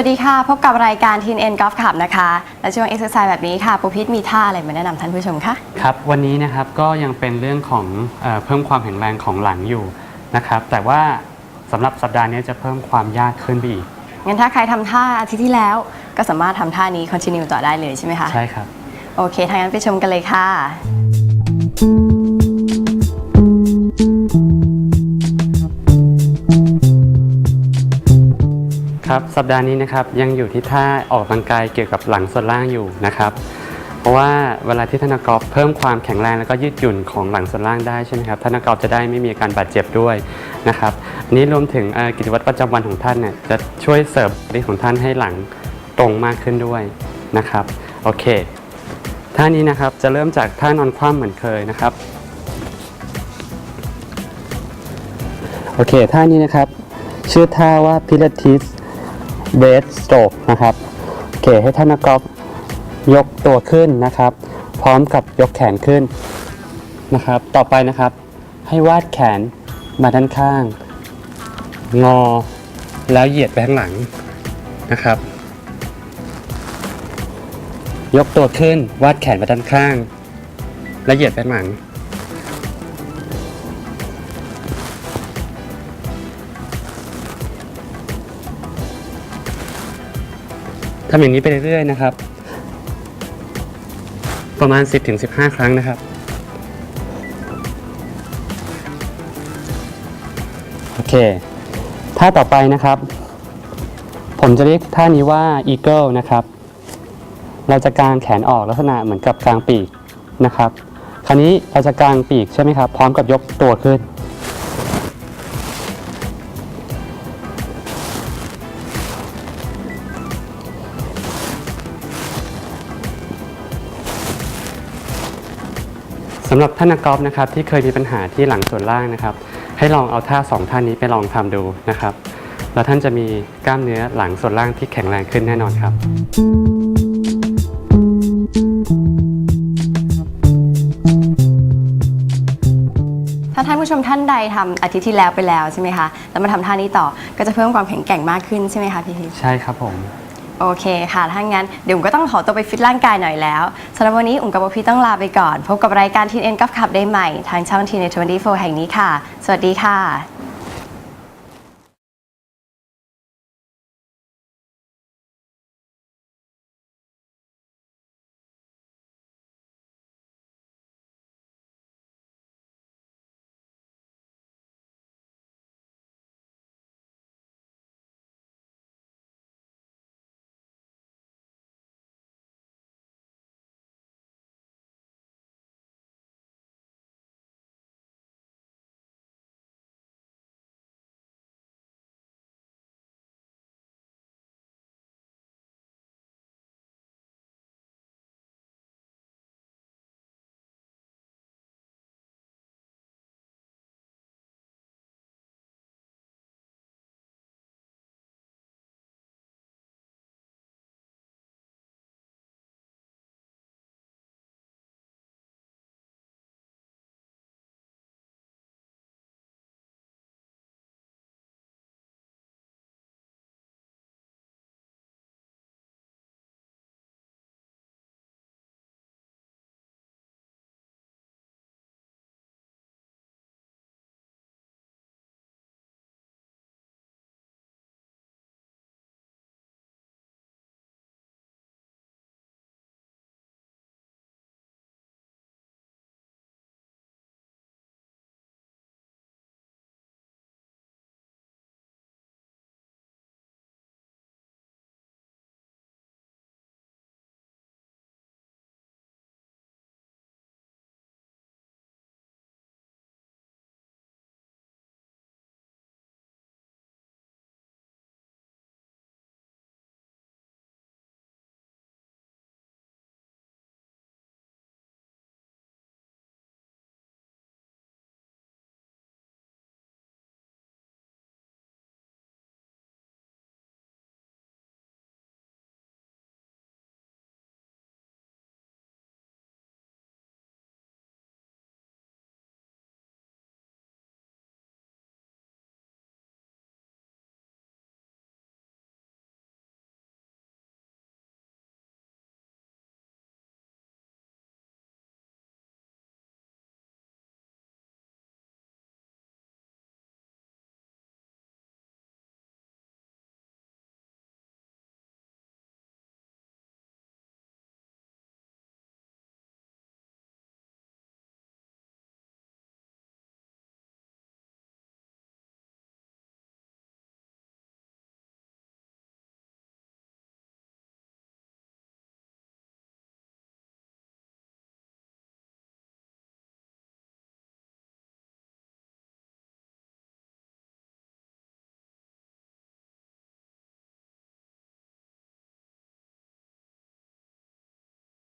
วัสดีค่ะ พบกับรายการ Teen N Golf Club นะคะ และช่วง Exercise แบบนี้ค่ะปูพิษมีท่าอะไรมาแนะนำท่านผู้ชมคะครับ วันนี้นะครับก็ยังเป็นเรื่องของเออเพิ่มความแข็งแรงของหลังอยู่นะครับแต่ว่าสำหรับสัปดาห์นี้จะเพิ่มความยากขึ้นไปอีกงั้นถ้าใครทำท่าอาทิตย์ที่แล้ว ก็สามารถทำท่านี้ continue ต่อได้เลยใช่ไหมคะใช่ครับโอเคทางนั้นไปชมกันเลยค่ะ ครับสัปดาห์นี้นะครับยังอยู่ที่ท่าออกกำลังกายเกี่ยวกับหลังส่วนล่างอยู่นะครับ เพราะว่าเวลาที่ท่านักกอล์ฟเพิ่มความแข็งแรงแล้วก็ยืดหยุ่นของหลังส่วนล่างได้ใช่ไหมครับท่านักกอล์ฟจะได้ไม่มีอาการบาดเจ็บด้วยนะครับอันนี้รวมถึงเอ่อกิจวัตรประจำวันของท่านเนี่ยจะช่วยเสริมรีของท่านให้หลังตรงมากขึ้นด้วยนะครับโอเคท่านี้นะครับจะเริ่มจากท่านอนคว่ำเหมือนเคยนะครับโอเคท่านี้นะครับชื่อท่าว่าพิลาติส Pilates breast r o k e นะครับโอเคให้ท่านนักกอล์ฟยกตัวขึ้นนะครับ พร้อมกับยกแขนขึ้นนะครับ ต่อไปนะครับ ให้วาดแขนมาด้านข้าง งอ แล้วเหยียดไปข้างหลังนะครับ ยกตัวขึ้นวาดแขนมาด้านข้าง แล้วเหยียดไปข้างหลัง ทำอย่างนี้ไปเรื่อยๆนะครับ ประมาณ 10-15 ครั้งนะครับโอเคท่าต่อไปนะครับ ผมจะเรียกท่านี้ว่า Eagle นะครับ เราจะกางแขนออกลักษณะเหมือนกับกางปีกนะครับ คราวนี้เราจะกางปีกใช่ไหมครับ พร้อมกับยกตัวขึ้น สำหรับท่านนักกอล์ฟนะครับที่เคยมีปัญหาที่หลังส่วนล่างนะครับ ให้ลองเอาท่าสองท่านี้ไปลองทำดูนะครับ แล้วท่านจะมีกล้ามเนื้อหลังส่วนล่างที่แข็งแรงขึ้นแน่นอนครับถ้าท่านผู้ชมท่านใดทำอาทิตย์ที่แล้วไปแล้วใช่ไหมคะแล้วมาทำท่านี้ต่อก็จะเพิ่มความแข็งแกร่งมากขึ้นใช่ไหมคะพี่พิษใช่ครับผม โอเคค่ะ ถ้างั้นเดี๋ยวอุ๋มก็ต้องขอตัวไปฟิตร่างกายหน่อยแล้วสำหรับวันนี้อุ๋มกับปูพิษต้องลาไปก่อน พบกับรายการทีนเอ็นกับขับได้ใหม่ ทางช่องทีนเอ็น24แห่งนี้ค่ะ สวัสดีค่ะ